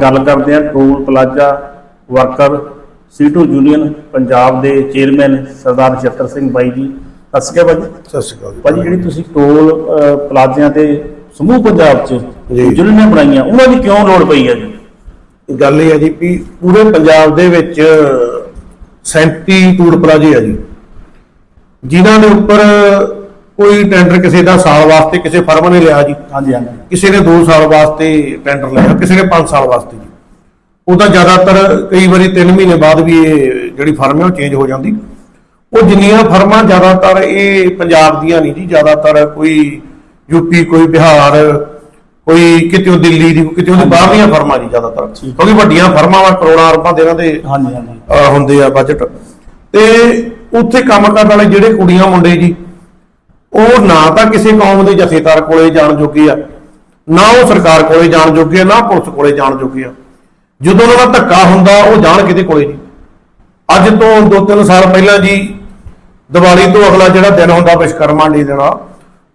ਗੱਲ ਕਰਦੇ ਹਾਂ toll plaza worker CITU union Punjab ਦੇ ਚੇਅਰਮੈਨ ਸਰਦਾਰ ਨਛੱਤਰ ਸਿੰਘ ਬਾਈ ਜੀ। ਸਤਿ ਸ਼੍ਰੀ ਅਕਾਲ ਭਾਜੀ। ਸਤਿ ਸ਼੍ਰੀ ਅਕਾਲ ਜੀ। ਭਾਜੀ ਜਿਹੜੀ ਤੁਸੀਂ ਟੋਲ ਪਲਾਜ਼ਿਆਂ ਤੇ ਸਮੂਹ ਪੰਜਾਬ 'ਚ। ਯੂਨੀਅਨਾਂ ਬਣਾਈਆਂ ਉਹਨਾਂ ਦੀ ਕਿਉਂ ਲੋੜ ਪਈ ਹੈ ਜੀ? ਗੱਲ ਇਹ ਹੈ ਜੀ ਵੀ ਪੂਰੇ ਪੰਜਾਬ ਦੇ ਵਿੱਚ 37 ਟੂਰ ਪਲਾਜ਼ੇ ਆ ਜੀ। ਜਿਨ੍ਹਾਂ ਦੇ ਉੱਪਰ ਕੋਈ ਟੈਂਡਰ ਕਿਸੇ ਦਾ ਸਾਲ ਵਾਸਤੇ ਕਿਸੇ ਫਰਮ ਨੇ ਲਿਆ ਜੀ? ਹਾਂਜੀ ਹਾਂਜੀ। ਕਿਸੇ ਨੇ 2 ਸਾਲ ਵਾਸਤੇ ਟੈਂਡਰ ਲਿਆ ਕਿਸੇ ਨੇ 5 ਸਾਲ ਵਾਸਤੇ ਜੀ। ਉਹਦਾ ਜ਼ਿਆਦਾਤਰ ਕਈ ਵਾਰੀ 3 ਮਹੀਨੇ ਬਾਅਦ ਵੀ ਇਹ ਜਿਹੜੀ ਫਰਮ ਹੈ ਉਹ ਚੇਂਜ ਹੋ ਜਾਂਦੀ। ਉਹ ਜਿੰਨੀਆਂ ਫਰਮਾਂ ਜ਼ਿਆਦਾਤਰ ਇਹ ਪੰਜਾਬ ਦੀਆਂ ਨਹੀਂ ਜੀ ਜ਼ਿਆਦਾਤਰ ਕੋਈ ਯੂਪੀ ਕੋਈ ਬਿਹਾਰ ਕੋਈ ਕਿਤੇ ਦਿੱਲੀ ਦੀ ਕਿਤੇ ਦੀ ਬਾਹਰਲੀਆਂ ਫਰਮਾਂ ਜੀ ਜ਼ਿਆਦਾਤਰ। ਕਿਉਂਕਿ ਵੱਡੀਆਂ ਫਰਮਾਂ ਵਾ ਕਰੋੜਾਂ ਅਰਬਾਂ ਦੇ ਇਹਨਾਂ ਦੇ ਹਾਂਜੀ। ਹਾਂਜੀ ਹੁੰਦੇ ਆ ਬਜਟ ਤੇ ਉੱਥੇ ਕੰਮ ਕਰਨ ਵਾਲੇ ਜਿਹੜੇ ਕੁੜੀਆਂ ਮੁੰਡੇ ਜੀ ਉਹ ਨਾ ਤਾਂ ਕਿਸੇ ਕੌਮ ਦੇ ਜਥੇਦਾਰ ਕੋਲੇ ਜਾਣ ਜੋਗੇ ਆ, ਨਾ ਉਹ ਸਰਕਾਰ ਕੋਲੇ ਜਾਣ ਜੋਗੇ ਆ, ਨਾ ਪੁਲਿਸ ਕੋਲੇ ਜਾਣ ਜੋਗੇ ਆ। ਜਦੋਂ ਉਹਨਾਂ ਦਾ ਧੱਕਾ ਹੁੰਦਾ, ਉਹ ਜਾਣ ਕਿਤੇ ਕੋਲੇ ਨਹੀਂ। ਅੱਜ ਤੋਂ 2-3 ਸਾਲ ਪਹਿਲਾਂ ਜੀ, ਦੀਵਾਲੀ ਤੋਂ ਅਗਲਾ ਜਿਹੜਾ ਦਿਨ ਹੁੰਦਾ ਵਿਸ਼ਕਰਮਾ ਡੇ ਦੇਣਾ,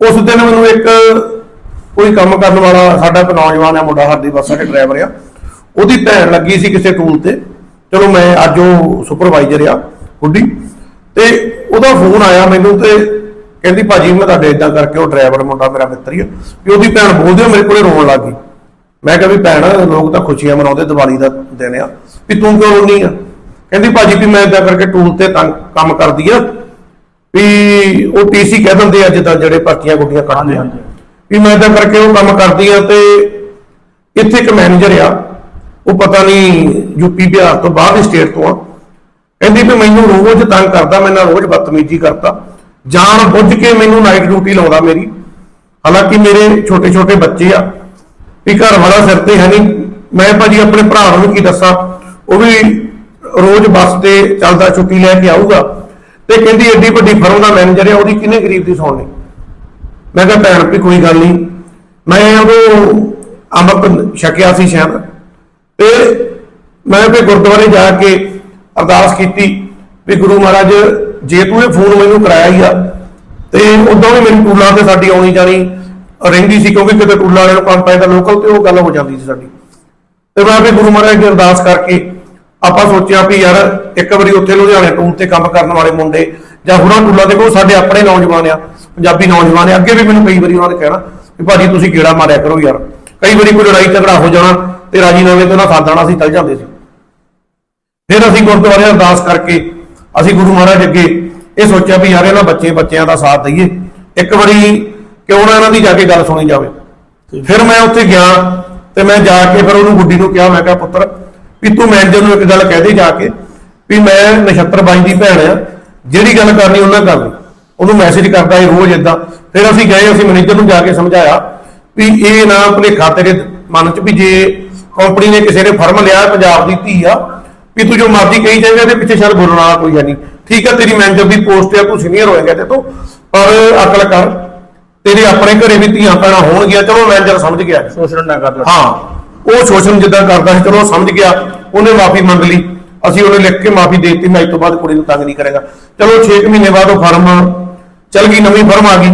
ਉਸ ਦਿਨ ਮੈਨੂੰ ਇੱਕ ਕੋਈ ਕੰਮ ਕਰਨ ਵਾਲਾ ਸਾਡਾ ਇੱਕ ਨੌਜਵਾਨ ਹੈ ਮੁੰਡਾ ਸਾਡੀ ਬੱਸਾਂ ਦੇ ਡਰਾਈਵਰ ਆ। ਉਹਦੀ ਭੈਣ ਲੱਗੀ ਸੀ ਕਿਸੇ ਟੂਲ ਤੇ। ਚਲੋ ਮੈਂ ਅੱਜ ਉਹ ਸੁਪਰਵਾਈਜ਼ਰ ਆ ਹੁੱਡੀ ਤੇ ਉਹਦਾ ਫੋਨ ਆਇਆ ਮੈਨੂੰ ਤੇ ਕਹਿੰਦੀ ਭਾਜੀ ਮੈਂ ਤੁਹਾਡੇ ਇਦਾਂ ਕਰਕੇ ਉਹ ਡਰਾਈਵਰ ਮੁੰਡਾ ਮੇਰਾ ਮਿੱਤਰ ਹੀ ਆ ਵੀ ਉਹਦੀ ਭੈਣ ਬੋਲਦੀ ਮੇਰੇ ਕੋਲੇ ਰੋਣ ਲੱਗ ਗਈ। ਮੈਂ ਕਿਹਾ ਵੀ ਭੈਣ ਲੋਕ ਤਾਂ ਖੁਸ਼ੀਆਂ ਮਨਾਉਂਦੇ ਦੀਵਾਲੀ ਦਾ ਦਿਨ ਆ। ਵੀ ਤੂੰ ਕਿਉਂ ਰੋਣੀ ਆ? ਕਹਿੰਦੀ ਭਾਜੀ ਵੀ ਮੈਂ ਇਦਾਂ ਕਰਕੇ ਟੂਲ ਤੇ ਤੰਗ ਕੰਮ ਕਰਦੀ ਆ ਵੀ ਉਹ ਟੀਸੀ ਕਹਿ ਦਿੰਦੇ ਆ ਜਿੱਦਾਂ ਜਿਹੜੇ ਭਰਤੀਆਂ ਗੁੱਡੀਆਂ ਕੱਢਦੇ ਆ। ਵੀ ਮੈਂ ਇਦਾਂ ਕਰਕੇ ਉਹ ਕੰਮ ਕਰਦੀ ਆ ਤੇ ਇੱਥੇ ਇੱਕ ਮੈਨੇਜਰ ਆ ਉਹ ਪਤਾ ਨਹੀਂ ਯੂਪੀ ਬਿਹਾਰ ਤੋਂ ਬਾਹਰ ਦੀ ਸਟੇਟ ਤੋਂ ਆ। ਕਹਿੰਦੀ ਵੀ ਮੈਨੂੰ ਰੋਜ਼ ਤੰਗ ਕਰਦਾ ਮੇਰੇ ਨਾਲ ਰੋਜ਼ ਬਦਤਮੀਜ਼ੀ ਕਰਦਾ। ਜਾਣ ਬੁੱਝ ਕੇ ਮੈਨੂੰ ਨਾਈਟ ਡਿਊਟੀ ਲਾਉਂਦਾ ਮੇਰੀ। ਹਾਲਾਂਕਿ ਮੇਰੇ ਛੋਟੇ ਛੋਟੇ ਬੱਚੇ ਆ, ਵੀ ਘਰ ਵਾਲਾ ਸਿਰ ਤੇ ਹੈ ਨਹੀਂ। ਮੈਂ ਭਾਜੀ ਆਪਣੇ ਭਰਾ ਨੂੰ ਵੀ ਕੀ ਦੱਸਾਂ, ਉਹ ਵੀ ਰੋਜ਼ ਬੱਸ ਤੇ ਚੱਲਦਾ ਛੁੱਟੀ ਲੈ ਕੇ ਆਊਗਾ। ਤੇ ਕਹਿੰਦੀ ਐਡੀ ਵੱਡੀ ਫਰਮ ਦਾ ਮੈਨੇਜਰ ਆ, ਉਹਦੀ ਕਿੰਨੇ ਗਰੀਬ ਦੀ ਸੁਣਨੀ ਮੈਂ ਕਿਹਾ, ਭੈਣ, ਵੀ ਕੋਈ ਗੱਲ ਨਹੀਂ। ਮੈਂ ਉਹ ਅੰਮ੍ਰਿਤ ਛਕਿਆ ਸੀ ਸ਼ਾਇਦ। ਤੇ ਮੈਂ ਵੀ ਗੁਰਦੁਆਰੇ ਜਾ ਕੇ ਅਰਦਾਸ ਕੀਤੀ ਵੀ ਗੁਰੂ ਮਹਾਰਾਜ ਜੇ ਤੂੰ ਇਹ ਫੋਨ ਮੈਨੂੰ ਕਰਾਇਆ ਹੀ ਆ, ਤੇ ਉਦੋਂ ਵੀ ਮੈਨੂੰ ਟੂਲਾਂ ਤੇ ਸਾਡੀ ਆਉਣੀ ਜਾਣੀ ਰਹਿੰਦੀ ਸੀ, ਕਿਉਂਕਿ ਕਿਤੇ ਟੂਲਾਂ ਵਾਲੇ ਨੂੰ ਕੰਮ ਪੈਂਦਾ ਲੋਕਲ ਤੇ ਉਹ ਗੱਲ ਹੋ ਜਾਂਦੀ ਸੀ ਸਾਡੀ। ਤੇ ਮੈਂ ਵੀ ਗੁਰੂ ਮਹਾਰਾਜ ਦੀ ਅਰਦਾਸ ਕਰਕੇ ਆਪਾਂ ਸੋਚਿਆ ਵੀ ਯਾਰ ਇੱਕ ਵਾਰੀ ਉੱਥੇ ਲੁਧਿਆਣੇ ਟੂਲ ਤੇ ਕੰਮ ਕਰਨ ਵਾਲੇ ਮੁੰਡੇ ਜਾਂ ਹੋਰਾਂ ਟੂਲਾਂ ਤੇ ਕੋਈ ਸਾਡੇ ਆਪਣੇ ਨੌਜਵਾਨ ਆ, ਪੰਜਾਬੀ ਨੌਜਵਾਨ ਆ, ਅੱਗੇ ਵੀ ਮੈਨੂੰ ਕਈ ਵਾਰੀ ਉਹਨਾਂ ਨੇ ਕਹਿਣਾ ਵੀ ਭਾਜੀ ਤੁਸੀਂ ਗੇੜਾ ਮਾਰਿਆ ਕਰੋ ਯਾਰ। ਕਈ ਵਾਰੀ ਕੋਈ ਲੜਾਈ ਝਗੜਾ ਹੋ ਜਾਣਾ ਤੇ ਰਾਜੀਨਾਮੇ ਤੇ ਉਹਨਾਂ ਸਾਧਣਾ ਅਸੀਂ ਚੱਲ ਜਾਂਦੇ ਸੀ। ਫਿਰ ਅਸੀਂ ਗੁਰਦੁਆਰੇ ਅਰਦਾਸ ਕਰਕੇ ਅਸੀਂ ਗੁਰੂ ਮਹਾਰਾਜ ਅੱਗੇ ਇਹ ਸੋਚਿਆ ਵੀ ਯਾਰ ਇਹਨਾਂ ਬੱਚੇ ਬੱਚਿਆਂ ਦਾ ਸਾਥ ਦਈਏ। ਇੱਕ ਵਾਰੀ ਕਿਉਂ ਨਾ ਇਹਨਾਂ ਦੀ ਜਾ ਕੇ ਗੱਲ ਸੁਣੀ ਜਾਵੇ। ਫਿਰ ਮੈਂ ਉੱਥੇ ਗਿਆ ਤੇ ਮੈਂ ਜਾ ਕੇ ਫਿਰ ਉਹਨੂੰ ਗੁੱਡੀ ਨੂੰ ਕਿਹਾ, ਮੈਂ ਕਿਹਾ, ਪੁੱਤਰ, ਵੀ ਤੂੰ ਮੈਨੇਜਰ ਨੂੰ ਇੱਕ ਗੱਲ ਕਹਿ ਦੇ ਜਾ ਕੇ ਵੀ ਮੈਂ ਨਛੱਤਰ ਬਾਈ ਦੀ ਭੈਣ ਆ, ਜਿਹੜੀ ਗੱਲ ਕਰਨੀ ਉਹਨਾਂ ਕਰ ਲਈ। ਉਹਨੂੰ ਮੈਸੇਜ ਕਰਦਾ ਇਹ ਰੋਜ਼ ਇਦਾਂ ਫਿਰ ਅਸੀਂ ਗਏ, ਅਸੀਂ ਮੈਨੇਜਰ ਨੂੰ ਜਾ ਕੇ ਸਮਝਾਇਆ ਵੀ ਇਹ ਨਾ ਭੁਲੇਖਾ ਤੇਰੇ ਮਨ 'ਚ ਵੀ ਜੇ ਕੰਪਨੀ ਨੇ ਕਿਸੇ ਨੇ ਫਰਮ ਲਿਆ, ਪੰਜਾਬ ਦੀ ਧੀ ਆ ਵੀ ਤੂੰ ਜੋ ਮਰਜ਼ੀ ਕਹੀ ਜਾਏਗਾ ਇਹਦੇ ਪਿੱਛੇ ਸ਼ਾਇਦ ਬੋਲਣ ਵਾਲਾ ਕੋਈ ਹੈ ਨਹੀਂ। ਠੀਕ ਹੈ ਤੇਰੀ ਮੈਨੇਜਰ ਦੀ ਪੋਸਟ ਆ ਤੂੰ ਸੀਨੀਅਰ ਹੋਏਗਾ ਤੇ ਤੂੰ ਪਰ ਅਕਲ ਕਰ ਤੇਰੇ ਆਪਣੇ ਘਰੇ ਵੀ ਧੀਆਂ ਭੈਣਾਂ ਹੋਣਗੀਆਂ ਚਲੋ ਮੈਨੇਜਰ ਸਮਝ ਗਿਆ। ਸ਼ੋਸ਼ਣ ਨਾ ਕਰ ਹਾਂ ਉਹ ਸ਼ੋਸ਼ਣ ਜਿੱਦਾਂ ਕਰਦਾ ਸੀ ਚਲੋ ਉਹ ਸਮਝ ਗਿਆ ਉਹਨੇ ਮਾਫੀ ਮੰਗ ਲਈ। ਅਸੀਂ ਉਹਨੇ ਲਿਖ ਕੇ ਮਾਫੀ ਦੇ ਦਿੱਤੀ ਮੈਂ ਇਸ ਤੋਂ ਬਾਅਦ ਕੁੜੀ ਨੂੰ ਤੰਗ ਨਹੀਂ ਕਰੇਗਾ। ਚਲੋ 6 ਮਹੀਨੇ ਬਾਅਦ ਉਹ ਫਰਮ ਚੱਲ ਗਈ ਨਵੀਂ ਫਰਮ ਆ ਗਈ।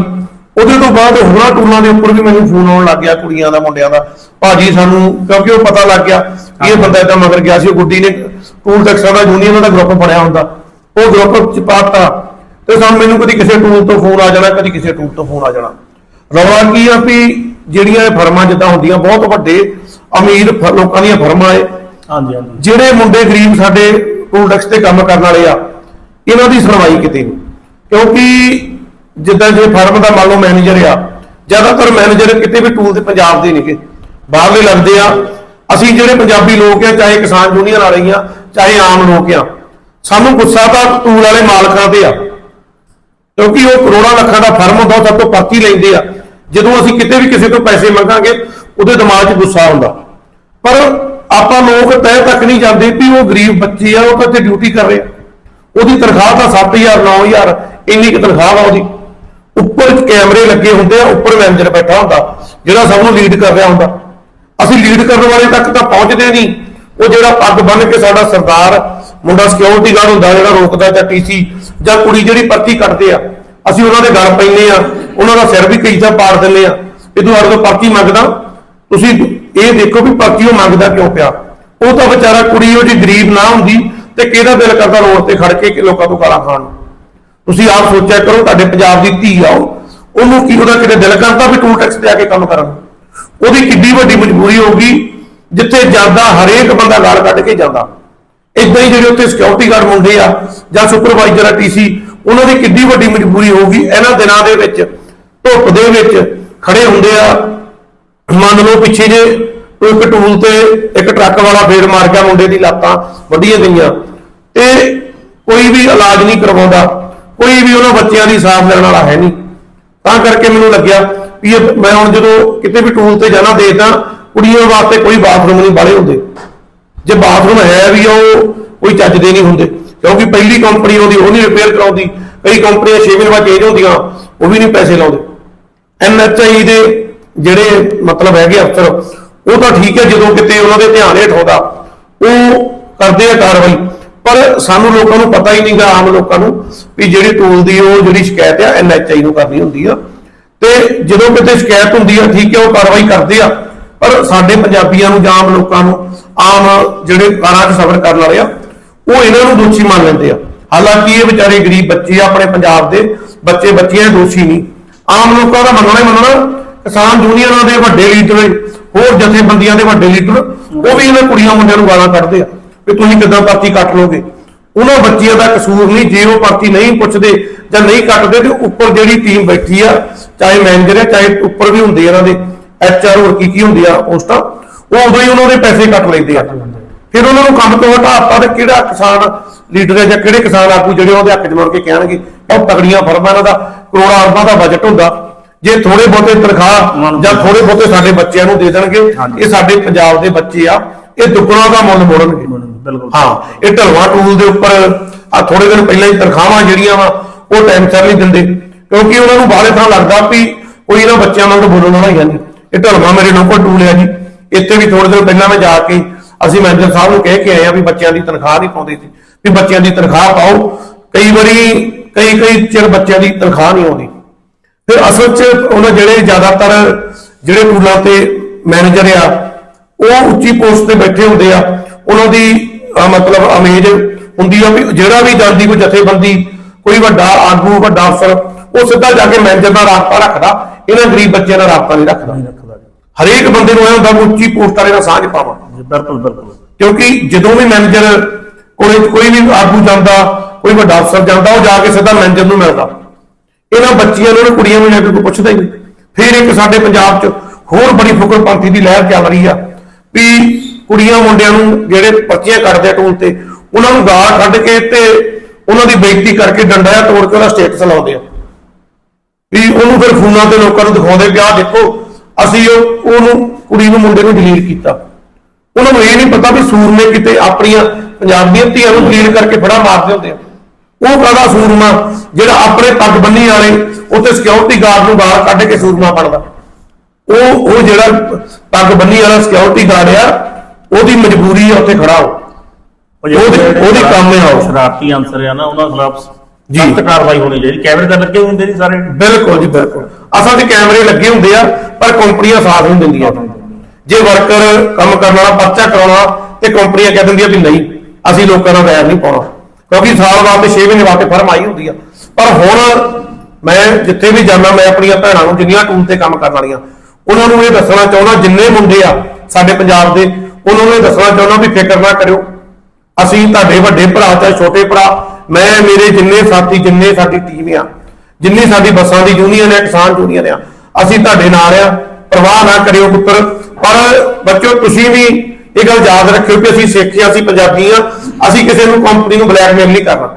ਉਹਦੇ ਤੋਂ ਬਾਅਦ ਹੋਰਾਂ ਟੂਲਾਂ ਦੇ ਉੱਪਰ ਵੀ ਮੈਨੂੰ ਫੋਨ ਆਉਣ ਲੱਗ ਗਿਆ ਕੁੜੀਆਂ ਦਾ ਮੁੰਡਿਆਂ ਦਾ। ਭਾਜੀ ਸਾਨੂੰ ਕਿਉਂਕਿ ਉਹ ਪਤਾ ਲੱਗ ਗਿਆ ਕਿ ਇਹ ਬੰਦਾ ਇਦਾਂ ਮਗਰ ਗਿਆ ਸੀ ਉਹ ਗੁੱਡੀ ਨੇ ਟੂਲ ਟੈਕਸਾਂ ਦਾ ਯੂਨੀਅਨ ਦਾ ਗਰੁੱਪ ਬਣਿਆ ਹੁੰਦਾ। ਉਹ ਗਰੁੱਪ ਚ ਪਾਤਾ ਤੇ ਸਾਨੂੰ ਮੈਨੂੰ ਕਦੀ ਕਿਸੇ ਟੂਲ ਤੋਂ ਫੋਨ ਆ ਜਾਣਾ ਕਦੀ ਕਿਸੇ ਟੂਲ ਤੋਂ ਫੋਨ ਆ ਜਾਣਾ। ਰੌਲਾ ਕੀ ਆ ਵੀ ਜਿਹੜੀਆਂ ਇਹ ਫਰਮਾਂ ਜਿੱਦਾਂ ਹੁੰਦੀਆਂ ਬਹੁਤ ਵੱਡੇ ਅਮੀਰ ਲੋਕਾਂ ਦੀਆਂ ਫਰਮਾਂ ਏ ਹਾਂਜੀ ਹਾਂਜੀ। ਜਿਹੜੇ ਮੁੰਡੇ ਗਰੀਬ ਸਾਡੇ ਟੂਲ ਟੈਕਸ ਤੇ ਕੰਮ ਕਰਨ ਵਾਲੇ ਆ ਇਹਨਾਂ ਦੀ ਸੁਣਵਾਈ ਕਿਤੇ ਨਹੀਂ। ਕਿਉਂਕਿ ਜਿੱਦਾਂ ਜੇ ਫਰਮ ਦਾ ਮੰਨ ਲਓ ਮੈਨੇਜਰ ਆ ਜ਼ਿਆਦਾਤਰ ਮੈਨੇਜਰ ਕਿਤੇ ਵੀ ਟੂਲ ਦੇ ਪੰਜਾਬ ਦੇ ਨਹੀਂਗੇ ਬਾਹਰਲੇ ਲੱਗਦੇ ਆ। ਅਸੀਂ ਜਿਹੜੇ ਪੰਜਾਬੀ ਲੋਕ ਆ, ਚਾਹੇ ਕਿਸਾਨ ਯੂਨੀਅਨ ਵਾਲੇ ਆ, ਚਾਹੇ ਆਮ ਲੋਕ ਆ, ਸਾਨੂੰ ਗੁੱਸਾ ਤਾਂ ਟੂਲ ਵਾਲੇ ਮਾਲਕਾਂ ਤੇ ਆ। ਕਿਉਂਕਿ ਉਹ ਕਰੋੜਾਂ ਲੱਖਾਂ ਦਾ ਫਰਮ ਹੁੰਦਾ, ਉਹ ਸਭ ਤੋਂ ਪਰਚੀ ਲੈਂਦੇ ਆ। ਜਦੋਂ ਅਸੀਂ ਕਿਤੇ ਵੀ ਕਿਸੇ ਤੋਂ ਪੈਸੇ ਮੰਗਾਂਗੇ, ਉਹਦੇ ਦਿਮਾਗ 'ਚ ਗੁੱਸਾ ਹੁੰਦਾ। ਪਰ ਆਪਾਂ ਲੋਕ ਤੈਅ ਤੱਕ ਨਹੀਂ ਜਾਂਦੇ ਵੀ ਉਹ ਗਰੀਬ ਬੱਚੇ ਆ, ਉਹ ਤਾਂ ਇੱਥੇ ਡਿਊਟੀ ਕਰ ਰਹੇ ਉਹਦੀ ਤਨਖਾਹ ਤਾਂ 7000 9000 ਇੰਨੀ ਕੁ ਤਨਖਾਹ ਆ ਉਹਦੀ। ਉੱਪਰ ਕੈਮਰੇ ਲੱਗੇ ਹੁੰਦੇ ਆ, ਉੱਪਰ ਮੈਨੇਜਰ ਬੈਠਾ ਹੁੰਦਾ, ਜਿਹੜਾ ਸਭ ਨੂੰ ਲੀਡ ਕਰ ਰਿਹਾ ਹੁੰਦਾ। ਅਸੀਂ ਲੀਡ ਕਰਨ ਵਾਲੇ ਤੱਕ ਤਾਂ ਪਹੁੰਚਦੇ ਨਹੀਂ। ਉਹ ਜਿਹੜਾ ਪੱਗ ਬੰਨ ਕੇ ਸਾਡਾ ਸਰਦਾਰ, ਮੁੰਡਾ ਸਿਕਿਉਰਿਟੀ ਗਾਰਡ ਹੁੰਦਾ, ਜਿਹੜਾ ਰੋਕਦਾ ਜਾਂ ਟੀਸੀ ਜਾਂ ਕੁੜੀ ਜਿਹੜੀ ਪਰਚੀ ਕੱਟਦੇ ਆ, ਅਸੀਂ ਉਹਨਾਂ ਦੇ ਗਲ ਪੈਂਦੇ ਆ, ਉਹਨਾਂ ਦਾ ਸਿਰ ਵੀ ਕਈ ਤਾਂ ਪਾੜ ਦਿੰਦੇ ਆ। ਇਹ ਤੁਹਾਡੇ ਤੋਂ ਪਰਚੀ ਮੰਗਦਾ, ਤੁਸੀਂ ਇਹ ਦੇਖੋ ਵੀ ਪਰਚੀ ਉਹ ਮੰਗਦਾ ਕਿਉਂ ਪਿਆ। ਉਹ ਤਾਂ ਵਿਚਾਰਾ ਕੁੜੀ ਉਹ ਜੀ ਗਰੀਬ ਨਾ ਹੁੰਦੀ ਤੇ ਕਿਹਦਾ ਦਿਲ ਕਰਦਾ ਰੋਡ ਤੇ ਖੜ ਕੇ ਲੋਕਾਂ ਤੋਂ ਗਾਲਾਂ ਖਾਣ ਨੂੰ। ਤੁਸੀਂ ਆਪ ਸੋਚਿਆ ਕਰੋ, ਤੁਹਾਡੇ ਪੰਜਾਬ ਦੀ ਧੀ ਆ ਉਹਨੂੰ ਕੀ ਉਹਦਾ ਕਿਤੇ ਦਿਲ ਕਰਦਾ ਵੀ ਟੂਲ ਟੈਕਸ ਤੇ ਆ ਕੇ ਕੰਮ ਕਰਨ ਉਹਦੀ ਕਿੱਡੀ ਵੱਡੀ ਮਜਬੂਰੀ ਹੋਊਗੀ, ਜਿੱਥੇ ਜਾਂਦਾ ਹਰੇਕ ਬੰਦਾ ਗਾਲ ਕੱਢ ਕੇ ਜਾਂਦਾ। ਇਦਾਂ ਹੀ ਜਿਹੜੇ ਉੱਥੇ ਸਿਕਿਉਰਿਟੀ ਗਾਰਡ ਮੁੰਡੇ ਆ, ਜਾਂ ਸੁਪਰਵਾਈਜ਼ਰ ਆ ਟੀਸੀ ਉਹਨਾਂ ਦੀ ਕਿੱਡੀ ਵੱਡੀ ਮਜਬੂਰੀ ਹੋਊਗੀ। ਇਹਨਾਂ ਦਿਨਾਂ ਦੇ ਵਿੱਚ, ਧੁੱਪ ਦੇ ਵਿੱਚ ਖੜੇ ਹੁੰਦੇ ਆ। ਮੰਨ ਲਓ ਪਿੱਛੇ ਜੇ ਕੋਈ ਇੱਕ ਟੂਲ ਤੇ ਇੱਕ ਟਰੱਕ ਵਾਲਾ ਫੇਰ ਮਾਰ ਗਿਆ ਮੁੰਡੇ ਦੀ ਲੱਤਾਂ ਵੱਢੀਆਂ ਗਈਆਂ। ਤੇ ਕੋਈ ਵੀ ਇਲਾਜ ਨਹੀਂ ਕਰਵਾਉਂਦਾ, ਕੋਈ ਵੀ ਉਹਨਾਂ ਬੱਚਿਆਂ ਦੀ ਸਾਥ ਲੈਣ ਵਾਲਾ ਹੈ ਨਹੀਂ। ਤਾਂ ਕਰਕੇ ਮੈਨੂੰ ਲੱਗਿਆ ਵੀ ਇਹ ਮੈਂ ਹੁਣ ਜਦੋਂ ਕਿਤੇ ਵੀ ਟੂਲ ਤੇ ਜਾਣਾ ਦੇਖਦਾ ਕੁੜੀਆਂ ਵਾਸਤੇ ਕੋਈ ਬਾਥਰੂਮ ਨਹੀਂ ਬਾਲੇ ਹੁੰਦੇ। ਜੇ ਬਾਥਰੂਮ ਹੈ ਵੀ ਉਹ ਕੋਈ ਚੱਜ ਦੇ ਨਹੀਂ ਹੁੰਦੇ। ਕਿਉਂਕਿ ਪਹਿਲੀ ਕੰਪਨੀ ਆਉਂਦੀ, ਉਹ ਨਹੀਂ ਰਿਪੇਅਰ ਕਰਾਉਂਦੀ। ਕਈ ਕੰਪਨੀਆਂ 6 ਮਹੀਨੇ ਬਾਅਦ ਚੇਂਜ ਹੁੰਦੀਆਂ, ਉਹ ਵੀ ਨਹੀਂ ਪੈਸੇ ਲਾਉਂਦੇ। ਐਨਐਚਆਈ ਦੇ ਜਿਹੜੇ ਮਤਲਬ ਹੈਗੇ ਅਫਸਰ, ਉਹ ਤਾਂ ਠੀਕ ਹੈ, ਜਦੋਂ ਕਿਤੇ ਉਹਨਾਂ ਦੇ ਧਿਆਨ ਹੇਠ ਆਉਂਦਾ, ਉਹ ਕਰਦੇ ਆ ਕਾਰਵਾਈ। ਪਰ ਸਾਨੂੰ ਲੋਕਾਂ ਨੂੰ ਪਤਾ ਹੀ ਨਹੀਂਗਾ, ਆਮ ਲੋਕਾਂ ਨੂੰ, ਵੀ ਜਿਹੜੀ ਟੂਲ ਦੀ ਉਹ ਜਿਹੜੀ ਸ਼ਿਕਾਇਤ ਆ ਐਨਐਚਆਈ ਨੂੰ ਕਰਨੀ ਹੁੰਦੀ ਆ। ਤੇ ਜਦੋਂ ਕਿਤੇ ਸ਼ਿਕਾਇਤ ਹੁੰਦੀ ਆ, ਠੀਕ ਹੈ ਉਹ ਕਾਰਵਾਈ ਕਰਦੇ ਆ। ਪਰ ਸਾਡੇ ਪੰਜਾਬੀਆਂ ਨੂੰ ਜਾਂ ਆਮ ਲੋਕਾਂ ਨੂੰ, ਆਮ ਜਿਹੜੇ ਕਾਰਾਂ 'ਚ ਸਫ਼ਰ ਕਰਨ ਵਾਲੇ ਆ, ਉਹ ਇਹਨਾਂ ਨੂੰ ਦੋਸ਼ੀ ਮੰਨ ਲੈਂਦੇ ਆ। ਹਾਲਾਂਕਿ ਇਹ ਵਿਚਾਰੇ ਗਰੀਬ ਬੱਚੇ ਆ ਆਪਣੇ ਪੰਜਾਬ ਦੇ, ਬੱਚੇ ਬੱਚੀਆਂ ਦੋਸ਼ੀ ਨਹੀਂ। ਆਮ ਲੋਕਾਂ ਦਾ ਮੰਨਣਾ ਹੀ ਮੰਨਣਾ, ਕਿਸਾਨ ਯੂਨੀਅਨਾਂ ਦੇ ਵੱਡੇ ਲੀਡਰ, ਹੋਰ ਜਥੇਬੰਦੀਆਂ ਦੇ ਵੱਡੇ ਲੀਡਰ, ਉਹ ਵੀ ਇਹਨਾਂ ਕੁੜੀਆਂ ਮੁੰਡਿਆਂ ਨੂੰ ਗਾਲਾਂ ਕੱਢਦੇ ਆ, ਵੀ ਤੁਸੀਂ ਕਿੱਦਾਂ ਪਰਚੀ ਕੱਟ ਲੋਗੇ ਉਹਨਾਂ ਬੱਚਿਆਂ ਦਾ ਕਸੂਰ ਨਹੀਂ ਜੇ ਉਹ ਪਰਚੀ ਨਹੀਂ ਪੁੱਛਦੇ ਜਾਂ ਨਹੀਂ ਕੱਟਦੇ ਤੇ ਉੱਪਰ ਜਿਹੜੀ ਟੀਮ ਬੈਠੀ ਆ ਚਾਹੇ ਮੈਨੇਜਰ ਆ ਚਾਹੇ ਉੱਪਰ ਵੀ ਹੁੰਦੇ ਆ ਇਹਨਾਂ ਦੇ ਐਚਆਰ ਹੋਰ ਕੀ ਕੀ ਹੁੰਦੀ ਆ ਪੋਸਟਾਂ ਉਹ ਉਦੋਂ ਹੀ ਉਹਨਾਂ ਦੇ ਪੈਸੇ ਕੱਟ ਲੈਂਦੇ ਆ। ਫਿਰ ਉਹਨਾਂ ਨੂੰ ਕੰਮ ਤੋਂ ਹਟਾਤਾ ਤੇ ਕਿਹੜਾ ਕਿਸਾਨ ਲੀਡਰ ਹੈ ਜਾਂ ਕਿਹੜੇ ਕਿਸਾਨ ਆਗੂ ਜਿਹੜੇ ਉਹਦੇ ਹੱਕ 'ਚ ਮੁੜ ਕੇ ਕਹਿਣਗੇ ਉਹ ਤਗੜੀਆਂ ਫਰਮਾਂ ਇਹਨਾਂ ਦਾ ਕਰੋੜਾਂ ਅਰਬਾਂ ਦਾ ਬਜਟ ਹੁੰਦਾ। ਜੇ ਥੋੜੇ ਬਹੁਤੇ ਤਨਖਾਹ ਜਾਂ ਥੋੜੇ ਬਹੁਤੇ ਸਾਡੇ ਬੱਚਿਆਂ ਨੂੰ ਦੇ ਦੇਣਗੇ ਇਹ ਸਾਡੇ ਪੰਜਾਬ ਦੇ ਬੱਚੇ ਆ। ਇਹ ਦੁੱਗਣਾ ਦਾ ਮੁੱਲ ਮੋੜਨਗੇ। ਬਿਲਕੁਲ। ਹਾਂ ਇਹ ਢਲਵਾ ਟੂਲ ਦੇ ਉੱਪਰ ਆ ਥੋੜੇ ਦਿਨ ਪਹਿਲਾਂ ਹੀ ਤਨਖਾਹਾਂ ਜਿਹੜੀਆਂ ਵਾ ਉਹ ਟਾਈਮ ਸਿਰ ਨਹੀਂ ਦਿੰਦੇ। ਕਿਉਂਕਿ ਉਹਨਾਂ ਨੂੰ ਬਾਹਲੇ ਥਾਂ ਲੱਗਦਾ ਵੀ ਕੋਈ ਇਹਨਾਂ ਬੱਚਿਆਂ ਵਾਂਗ ਬੋਲਣ ਵਾਲਾ ਹੀ ਹੈ ਨਹੀਂ। ਇਹ ਢਲਵਾ ਮੇਰੇ ਲੋਕਲ ਟੂਲ ਹੈ ਜੀ। ਇੱਥੇ ਵੀ ਥੋੜੇ ਦਿਨ ਪਹਿਲਾਂ ਮੈਂ ਜਾ ਕੇ ਅਸੀਂ ਮੈਨੇਜਰ ਸਾਹਿਬ ਨੂੰ ਕਹਿ ਕੇ ਆਏ ਆ ਵੀ ਬੱਚਿਆਂ ਦੀ ਤਨਖਾਹ ਨਹੀਂ ਪਾਉਂਦੇ ਸੀ ਵੀ ਬੱਚਿਆਂ ਦੀ ਤਨਖਾਹ ਪਾਓ। ਕਈ ਵਾਰੀ ਕਈ ਕਈ ਚਿਰ ਬੱਚਿਆਂ ਦੀ ਤਨਖਾਹ ਨਹੀਂ ਆਉਂਦੀ। ਫਿਰ ਅਸਲ 'ਚ ਉਹਨਾਂ ਜਿਹੜੇ ਜ਼ਿਆਦਾਤਰ ਜਿਹੜੇ ਟੂਲਾਂ ਤੇ ਮੈਨੇਜਰ ਆ ਉਹ ਉੱਚੀ ਪੋਸਟ ਤੇ ਬੈਠੇ ਹੁੰਦੇ ਆ ਉਹਨਾਂ ਦੀ ਮਤਲਬ ਅਮੇਜ ਹੁੰਦੀ ਆ ਵੀ ਜਿਹੜਾ ਵੀ ਜਾਂਦੀ ਕੋਈ ਜਥੇਬੰਦੀ ਕੋਈ ਵੱਡਾ ਆਗੂ ਵੱਡਾ ਅਫਸਰ ਉਹ ਸਿੱਧਾ ਜਾ ਕੇ ਮੈਨੇਜਰ ਨਾਲ ਰਾਬਤਾ ਰੱਖਦਾ ਇਹਨਾਂ ਗਰੀਬ ਬੱਚਿਆਂ ਨਾਲ ਰਾਬਤਾ ਨਹੀਂ ਰੱਖਦਾ। ਹਰੇਕ ਬੰਦੇ ਨੂੰ ਇਹ ਹੁੰਦਾ ਉੱਚੀ ਪੋਸਟ ਵਾਲੇ ਨਾਲ ਸਾਂਝ ਪਾਵਾਂ। ਬਿਲਕੁਲ ਬਿਲਕੁਲ। ਕਿਉਂਕਿ ਜਦੋਂ ਵੀ ਮੈਨੇਜਰ ਕੋਲੇ ਕੋਈ ਵੀ ਆਗੂ ਜਾਂਦਾ ਕੋਈ ਵੱਡਾ ਅਫਸਰ ਜਾਂਦਾ ਉਹ ਜਾ ਕੇ ਸਿੱਧਾ ਮੈਨੇਜਰ ਨੂੰ ਮਿਲਦਾ। ਇਹਨਾਂ ਬੱਚੀਆਂ ਨੂੰ ਕੁੜੀਆਂ ਨੂੰ ਜਾ ਕੇ ਕੋਈ ਪੁੱਛਦਾ ਹੀ ਨਹੀਂ। ਫਿਰ ਇੱਕ ਸਾਡੇ ਪੰਜਾਬ 'ਚ ਹੋਰ ਬੜੀ ਫੁਕਰਪੰਥੀ ਦੀ ਲਹਿਰ ਚੱਲ ਰਹੀ ਆ। ਵੀ ਕੁੜੀਆਂ ਮੁੰਡਿਆਂ ਨੂੰ ਜਿਹੜੇ ਪਰਚੀਆਂ ਕੱਢਦੇ ਆ ਟੂਲ ਤੇ, ਉਹਨਾਂ ਨੂੰ ਗਾਲ ਕੱਢ ਕੇ ਤੇ ਉਹਨਾਂ ਦੀ ਬੇਇੱਜ਼ਤੀ ਕਰਕੇ ਡੰਡਾ ਤੋੜ ਕੇ ਉਹਦਾ ਸਟੇਟਸ ਲਾਉਂਦੇ ਆ। ਵੀ ਉਹਨੂੰ ਫਿਰ ਫੋਨਾਂ ਤੇ ਲੋਕਾਂ ਨੂੰ ਦਿਖਾਉਂਦੇ ਵੀ ਆਹ ਦੇਖੋ, ਅਸੀਂ ਉਹ, ਉਹਨੂੰ ਕੁੜੀ ਨੂੰ ਮੁੰਡੇ ਨੂੰ ਡਿਲੀਟ ਕੀਤਾ। ਉਹਨਾਂ ਨੂੰ ਇਹ ਨਹੀਂ ਪਤਾ ਵੀ ਸੂਰਮੇ ਕਿਤੇ ਆਪਣੀਆਂ ਪੰਜਾਬ ਦੀਆਂ ਧੀਆਂ ਨੂੰ ਡਿਲੀਟ ਕਰਕੇ ਫੜਾ ਮਾਰਦੇ ਹੁੰਦੇ ਆ। ਉਹ ਕਾਹਦਾ ਸੂਰਮਾ? ਜਿਹੜਾ ਆਪਣੇ ਪੱਗ ਬੰਨੀ ਵਾਲੇ, ਉੱਥੇ ਸਿਕਿਉਰਿਟੀ ਗਾਰਡ ਨੂੰ ਬਾਹਰ ਕੱਢ ਕੇ ਸੂਰਮਾ ਬਣਦਾ। ਉਹ ਉਹ ਜਿਹੜਾ ਪੱਗ ਬੰਨੀ ਵਾਲਾ ਸਿਕਿਉਰਿਟੀ ਗਾਰਡ ਆ ਉਹਦੀ ਮਜਬੂਰੀ ਆ ਉੱਥੇ ਖੜਾ ਹੋ। ਉਹ ਉਹਦੇ- ਉਹਦੇ ਕੰਮ ਇਹ ਆਓ। ਸ਼ਰਾਰਤੀ ਅੰਸਰ ਆ ਨਾ ਉਹਨਾਂ ਖਿਲਾਫ ਜੀ। ਸਖਤ ਕਾਰਵਾਈ ਹੋਣੀ ਚਾਹੀਦੀ। ਕੈਮਰੇ ਤਾਂ ਲੱਗੇ ਹੁੰਦੇ ਨਹੀਂ ਸਾਰੇ। ਬਿਲਕੁਲ ਜੀ ਬਿਲਕੁਲ। ਅਸਲ 'ਚ ਕੈਮਰੇ ਲੱਗੇ ਹੁੰਦੇ ਆ ਪਰ ਕੰਪਨੀਆਂ ਸਾਥ ਨਹੀਂ ਦਿੰਦੀਆਂ। ਜੇ ਵਰਕਰ ਕੰਮ ਕਰਨ ਵਾਲਾ ਪਰਚਾ ਕਰਾਉਣਾ ਤੇ ਕੰਪਨੀਆਂ ਕਹਿ ਦਿੰਦੀਆਂ ਵੀ ਨਹੀਂ ਅਸੀਂ ਲੋਕਾਂ ਨਾਲ ਵੈਰ ਨਹੀਂ ਪਾਉਣਾ। ਕਿਉਂਕਿ ਸਾਲ ਬਾਅਦ ਤੇ 6 ਮਹੀਨੇ ਬਾਅਦ ਤੇ ਫਰਮ ਆਈ ਹੁੰਦੀ ਆ। ਪਰ ਹੁਣ ਮੈਂ ਜਿੱਥੇ ਵੀ ਜਾਂਦਾ ਮੈਂ ਆਪਣੀਆਂ ਭੈਣਾਂ ਨੂੰ ਜਿੰਨੀਆਂ ਟੂਲ ਤੇ ਕੰਮ ਕਰਨ ਵਾਲੀਆਂ ਉਹਨਾਂ ਨੂੰ ਇਹ ਦੱਸਣਾ ਚਾਹੁੰਦਾ, ਜਿੰਨੇ ਮੁੰਡੇ ਆ ਸਾਡੇ ਪੰਜਾਬ ਦੇ, ਉਹਨਾਂ ਨੂੰ ਇਹ ਦੱਸਣਾ ਚਾਹੁੰਦਾ ਵੀ ਫਿਕਰ ਨਾ ਕਰਿਓ। ਅਸੀਂ ਤੁਹਾਡੇ ਵੱਡੇ ਭਰਾ ਚਾਹੇ ਛੋਟੇ ਭਰਾ, ਮੈਂ, ਮੇਰੇ ਜਿੰਨੇ ਸਾਥੀ, ਜਿੰਨੇ ਸਾਡੀ ਟੀਮ ਆ, ਜਿੰਨੀ ਸਾਡੀ ਬੱਸਾਂ ਦੀ ਯੂਨੀਅਨ ਹੈ ਕਿਸਾਨ ਯੂਨੀਅਨ ਆ, ਅਸੀਂ ਤੁਹਾਡੇ ਨਾਲ ਆ, ਪਰਵਾਹ ਨਾ ਕਰਿਓ ਪੁੱਤਰ। ਪਰ ਬੱਚਿਓ, ਤੁਸੀਂ ਵੀ ਇਹ ਗੱਲ ਯਾਦ ਰੱਖਿਓ ਕਿ ਅਸੀਂ ਸਿੱਖ ਆ, ਅਸੀਂ ਪੰਜਾਬੀ ਆ, ਅਸੀਂ ਕਿਸੇ ਨੂੰ ਕੰਪਨੀ ਨੂੰ ਬਲੈਕਮੇਲ ਨਹੀਂ ਕਰਨਾ।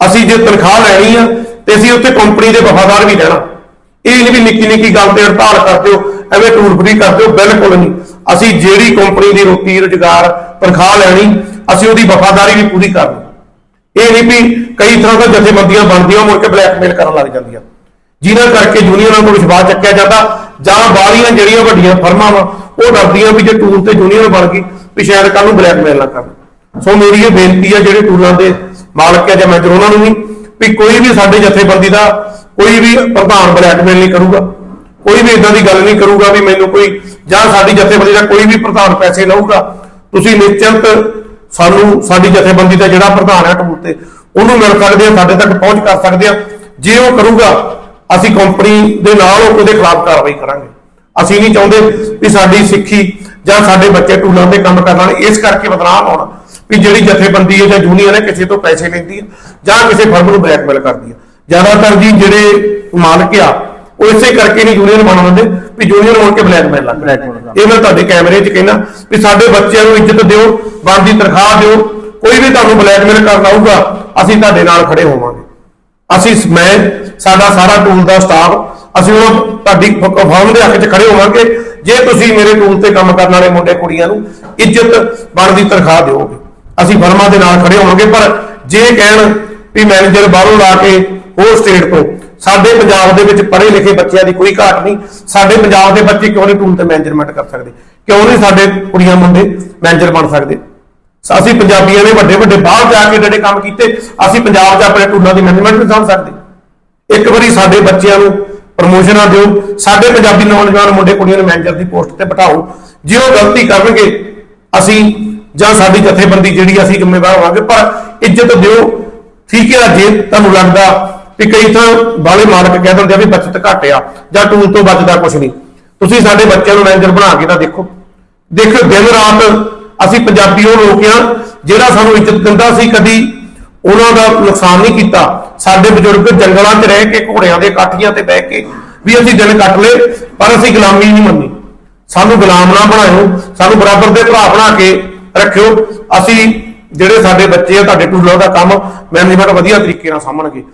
ਅਸੀਂ ਜੇ ਤਨਖਾਹ ਲੈਣੀ ਆ, ਤੇ ਅਸੀਂ ਉੱਥੇ ਕੰਪਨੀ ਦੇ ਵਫਾਦਾਰ ਵੀ ਰਹਿਣਾ। ਇਹ ਨਹੀਂ ਵੀ ਨਿੱਕੀ ਨਿੱਕੀ ਗੱਲ ਤੇ ਹੜਤਾਲ ਕਰਦੇ ਹੋ ਐਵੇਂ ਟੂਰ ਫਰੀ ਕਰ ਦਿਓ ਬਿਲਕੁਲ ਨਹੀਂ। ਅਸੀਂ ਜਿਹੜੀ ਕੰਪਨੀ ਦੀ ਰੋਟੀ, ਰੁਜ਼ਗਾਰ, ਤਨਖਾਹ ਲੈਣੀ, ਅਸੀਂ ਉਹਦੀ ਵਫਾਦਾਰੀ ਵੀ ਪੂਰੀ ਕਰਨੀ। ਇਹ ਨਹੀਂ ਵੀ ਕਈ ਤਰ੍ਹਾਂ ਦਾ ਜਥੇਬੰਦੀਆਂ ਬਣਦੀਆਂ, ਮੁੜ ਕੇ ਬਲੈਕਮੇਲ ਕਰਨ ਲੱਗ ਜਾਂਦੀਆਂ। ਜਿਨ੍ਹਾਂ ਕਰਕੇ ਯੂਨੀਅਨਾਂ ਨੂੰ ਵਿਸ਼ਵਾਸ ਚੱਕਿਆ ਜਾਂਦਾ, ਜਾਂ ਬਾਹਰੀਆਂ ਜਿਹੜੀਆਂ ਵੱਡੀਆਂ ਫਰਮਾਂ ਵਾ, ਉਹ ਡਰਦੀਆਂ ਵੀ ਜੇ ਟੂਲ ਤੇ ਯੂਨੀਅਨ ਬਣ ਗਈ, ਵੀ ਸ਼ਾਇਦ ਕੱਲ ਨੂੰ ਬਲੈਕਮੇਲ ਨਾ ਕਰਨ। ਸੋ ਮੇਰੀ ਇਹ ਬੇਨਤੀ ਹੈ ਜਿਹੜੇ ਟੂਲਾਂ ਦੇ ਮਾਲਕ ਹੈ ਜਾਂ ਮੈਨੇਜਰ ਉਹਨਾਂ ਨੂੰ ਵੀ ਵੀ ਕੋਈ ਵੀ ਸਾਡੇ ਜਥੇਬੰਦੀ ਦਾ ਕੋਈ ਵੀ ਪ੍ਰਧਾਨ ਬਲੈਕਮੇਲ ਨਹੀਂ ਕਰੂਗਾ। ਕੋਈ ਵੀ ਇਦਾਂ ਦੀ ਗੱਲ ਨਹੀਂ ਕਰੂਗਾ ਵੀ ਮੈਨੂੰ ਕੋਈ, ਜਾਂ ਸਾਡੀ ਜਥੇਬੰਦੀ ਦਾ ਕੋਈ ਵੀ ਪ੍ਰਧਾਨ ਪੈਸੇ ਲਊਗਾ। ਤੁਸੀਂ ਨਿਸ਼ਚਿੰਤ ਸਾਨੂੰ, ਸਾਡੀ ਜਥੇਬੰਦੀ ਦਾ ਜਿਹੜਾ ਪ੍ਰਧਾਨ ਹੈ ਟੂਲ ਤੇ, ਉਹਨੂੰ ਮਿਲ ਸਕਦੇ ਆ, ਸਾਡੇ ਤੱਕ ਪਹੁੰਚ ਕਰ ਸਕਦੇ ਆ। ਜੇ ਉਹ ਕਰੂਗਾ, ਅਸੀਂ ਕੰਪਨੀ ਦੇ ਨਾਲ ਉਹਦੇ ਖਿਲਾਫ ਕਾਰਵਾਈ ਕਰਾਂਗੇ। ਅਸੀਂ ਨਹੀਂ ਚਾਹੁੰਦੇ ਵੀ ਸਾਡੀ ਸਿੱਖੀ ਜਾਂ ਸਾਡੇ ਬੱਚੇ ਟੂਲਾਂ ਤੇ ਕੰਮ ਕਰਨ ਵਾਲੇ ਇਸ ਕਰਕੇ ਬਦਨਾਮ ਹੋਣ ਵੀ ਜਿਹੜੀ ਜਥੇਬੰਦੀ ਹੈ ਜਾਂ ਜੂਨੀਅਰ ਹੈ ਕਿਸੇ ਤੋਂ ਪੈਸੇ ਲੈਂਦੀ ਹੈ ਜਾਂ ਕਿਸੇ ਫਰਮ ਨੂੰ ਬਲੈਕਮੇਲ ਕਰਦੀ ਹੈ। ਜ਼ਿਆਦਾਤਰ ਜੀ ਜਿਹੜੇ ਮਾਲਕ ਆ ਉਹ ਇਸੇ ਕਰਕੇ ਨਹੀਂ ਯੂਨੀਅਨ ਬਣ ਦਿੰਦੇ ਵੀ ਯੂਨੀਅਨ ਹੋਣ ਕੇ ਬਲੈਕਮੇਲ ਲੱਗ ਇਹ ਮੈਂ ਤੁਹਾਡੇ ਕੈਮਰੇ 'ਚ ਕਹਿਣਾ ਵੀ ਸਾਡੇ ਬੱਚਿਆਂ ਨੂੰ ਇੱਜ਼ਤ ਦਿਓ ਬਣਦੀ ਤਨਖਾਹ ਦਿਓ ਕੋਈ ਵੀ ਤੁਹਾਨੂੰ ਬਲੈਕਮੇਲ ਕਰਨ ਆਊਗਾ ਅਸੀਂ ਤੁਹਾਡੇ ਨਾਲ ਖੜੇ ਹੋਵਾਂਗੇ। ਅਸੀਂ ਮੈਂ ਸਾਡਾ ਸਾਰਾ ਟੂਲ ਦਾ ਸਟਾਫ ਅਸੀਂ ਉਹ ਤੁਹਾਡੀ ਫਾਰਮ ਦੇ ਹੱਕ 'ਚ ਖੜੇ ਹੋਵਾਂਗੇ। ਜੇ ਤੁਸੀਂ ਮੇਰੇ ਟੂਲ ਤੇ ਕੰਮ ਕਰਨ ਵਾਲੇ ਮੁੰਡੇ ਕੁੜੀਆਂ ਨੂੰ ਇੱਜ਼ਤ ਬਣਦੀ ਤਨਖਾਹ ਦਿਓਗੇ ਅਸੀਂ ਫਰਮਾਂ ਦੇ ਨਾਲ ਖੜੇ ਹੋਵਾਂਗੇ। ਪਰ ਜੇ ਕਹਿਣ ਵੀ ਮੈਨੇਜਰ ਬਾਹਰੋਂ ਲਾ ਕੇ ਹੋਰ ਸਟੇਟ ਤੋਂ ਸਾਡੇ ਪੰਜਾਬ ਦੇ ਵਿੱਚ ਪੜ੍ਹੇ ਲਿਖੇ ਬੱਚਿਆਂ ਦੀ ਕੋਈ ਘਾਟ ਨਹੀਂ। ਸਾਡੇ ਪੰਜਾਬ ਦੇ ਬੱਚੇ ਕਿਉਂ ਨਹੀਂ ਟੂਲ ਤੇ ਮੈਨੇਜਮੈਂਟ ਕਰ ਸਕਦੇ? ਕਿਉਂ ਨਹੀਂ ਸਾਡੇ ਕੁੜੀਆਂ ਮੁੰਡੇ ਮੈਨੇਜਰ ਬਣ ਸਕਦੇ? ਅਸੀਂ ਪੰਜਾਬੀਆਂ ਨੇ ਵੱਡੇ ਵੱਡੇ ਬਾਹਰ ਜਾ ਕੇ ਜਿਹੜੇ ਕੰਮ ਕੀਤੇ, ਅਸੀਂ ਪੰਜਾਬ 'ਚ ਆਪਣੇ ਟੂਲਾਂ ਦੀ ਮੈਨੇਜਮੈਂਟ ਨਹੀਂ ਸਾਂਭ ਸਕਦੇ। ਇੱਕ ਵਾਰੀ ਸਾਡੇ ਬੱਚਿਆਂ ਨੂੰ ਪ੍ਰਮੋਸ਼ਨਾਂ ਦਿਓ, ਸਾਡੇ ਪੰਜਾਬੀ ਨੌਜਵਾਨ ਮੁੰਡੇ ਕੁੜੀਆਂ ਨੂੰ ਮੈਨੇਜਰ ਦੀ ਪੋਸਟ ਤੇ ਬਿਠਾਓ। ਜੇ ਉਹ ਗਲਤੀ ਕਰਨਗੇ, ਅਸੀਂ ਜਾਂ ਸਾਡੀ ਜਥੇਬੰਦੀ ਜਿਹੜੀ ਅਸੀਂ ਜ਼ਿੰਮੇਵਾਰ ਹੋਵਾਂਗੇ, ਪਰ ਇੱਜ਼ਤ ਦਿਓ। ਠੀਕ ਹੈ ਜੇ, ਤੁਹਾਨੂੰ ਲੱਗਦਾ ਵੀ ਕਈ ਥਾਂ ਬਾਲੇ ਮਾਲਕ ਕਹਿ ਦਿੰਦੇ ਆ ਵੀ ਬਚਤ ਘੱਟ ਆ ਜਾਂ ਟੂਲ ਤੋਂ ਬਚਦਾ ਕੁਝ ਨਹੀਂ। ਤੁਸੀਂ ਸਾਡੇ ਬੱਚਿਆਂ ਨੂੰ ਮੈਨੇਜਰ ਬਣਾ ਕੇ ਤਾਂ ਦੇਖੋ। ਦੇਖੋ ਦਿਨ ਰਾਤ ਅਸੀਂ ਪੰਜਾਬੀ ਉਹ ਲੋਕ ਆ ਜਿਹੜਾ ਸਾਨੂੰ ਇੱਜ਼ਤ ਦਿੰਦਾ ਸੀ ਕਦੀ ਉਹਨਾਂ ਦਾ ਨੁਕਸਾਨ ਨਹੀਂ ਕੀਤਾ। ਸਾਡੇ ਬਜ਼ੁਰਗ ਜੰਗਲਾਂ 'ਚ ਰਹਿ ਕੇ, ਘੋੜਿਆਂ ਦੇ ਕਾਠੀਆਂ ਤੇ ਬਹਿ ਕੇ ਵੀ ਅਸੀਂ ਦਿਨ ਕੱਟ ਲਏ, ਪਰ ਅਸੀਂ ਗੁਲਾਮੀ ਨਹੀਂ ਮੰਨੀ। ਸਾਨੂੰ ਗੁਲਾਮ ਨਾ ਬਣਾਇਓ, ਸਾਨੂੰ ਬਰਾਬਰ ਦੇ ਭਰਾ ਬਣਾ ਕੇ ਰੱਖਿਓ। ਅਸੀਂ ਜਿਹੜੇ ਸਾਡੇ ਬੱਚੇ ਆ, ਤੁਹਾਡੇ ਟੂਲਾਂ ਦਾ ਕੰਮ ਮੈਨੇਜਮੈਂਟ ਵਧੀਆ ਤਰੀਕੇ ਨਾਲ ਸਾਂਭਣਗੇ।